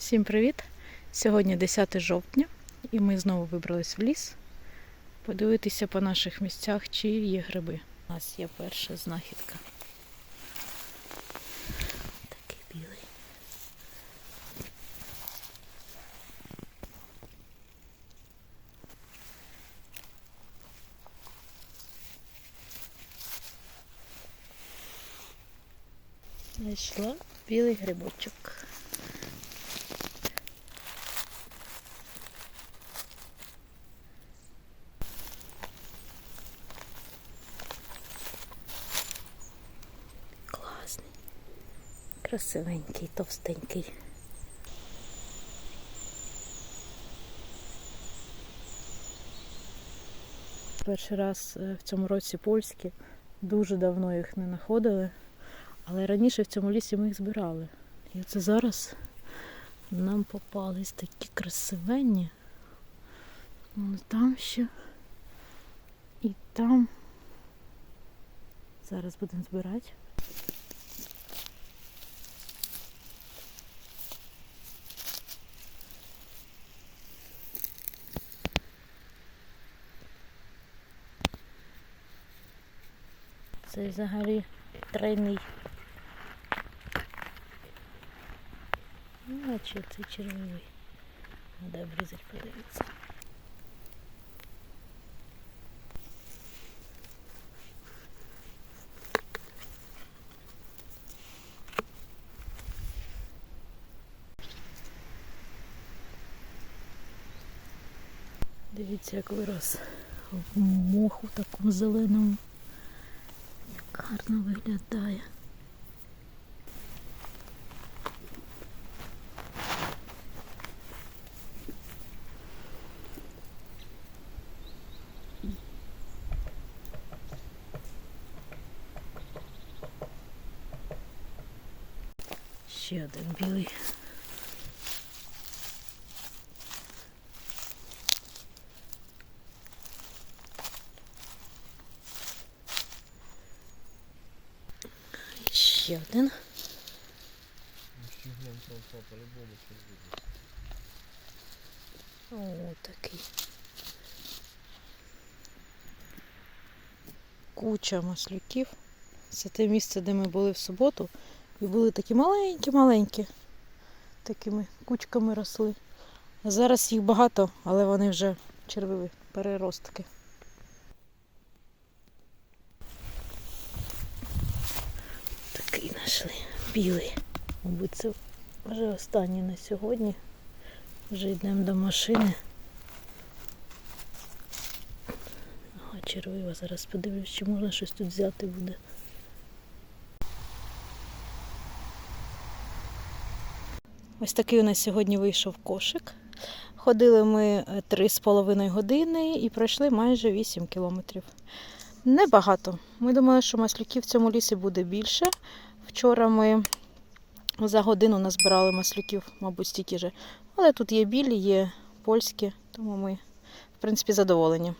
Всім привіт! Сьогодні 10 жовтня, і ми знову вибрались в ліс подивитися по наших місцях, чи є гриби. У нас є перша знахідка. Такий білий. Знайшла білий грибочок. Красивенький, товстенький. Перший раз е, в цьому році польські. Дуже давно їх не знаходили. Але раніше в цьому лісі ми їх збирали. І оце зараз нам попались такі красивенні. Вон там ще. І там. Зараз будемо збирати. Це взагалі тройний. Ну, а чи це червивий? Треба обрізати, подивитися. Дивіться, як вирос в моху такому зеленому. Гарно виглядає. Ще один білий. І Ще один. О, такий. Куча маслюків. Це те місце, де ми були в суботу. І були такі маленькі-маленькі. Такими кучками росли. А зараз їх багато, але вони вже червиві переростки. Такий знайшли. Білий. Мабуть, це вже останній на сьогодні. Вже йдемо до машини. Ага, червива. Зараз подивлюсь, чи можна щось тут взяти буде. Ось такий у нас сьогодні вийшов кошик. Ходили ми е, три з половиною години і пройшли майже 8 кілометрів. Небагато. Ми думали, що маслюків в цьому лісі буде більше. Вчора ми за годину назбирали маслюків, мабуть, стільки же. Але тут є білі, є польські, тому ми, в принципі, задоволені.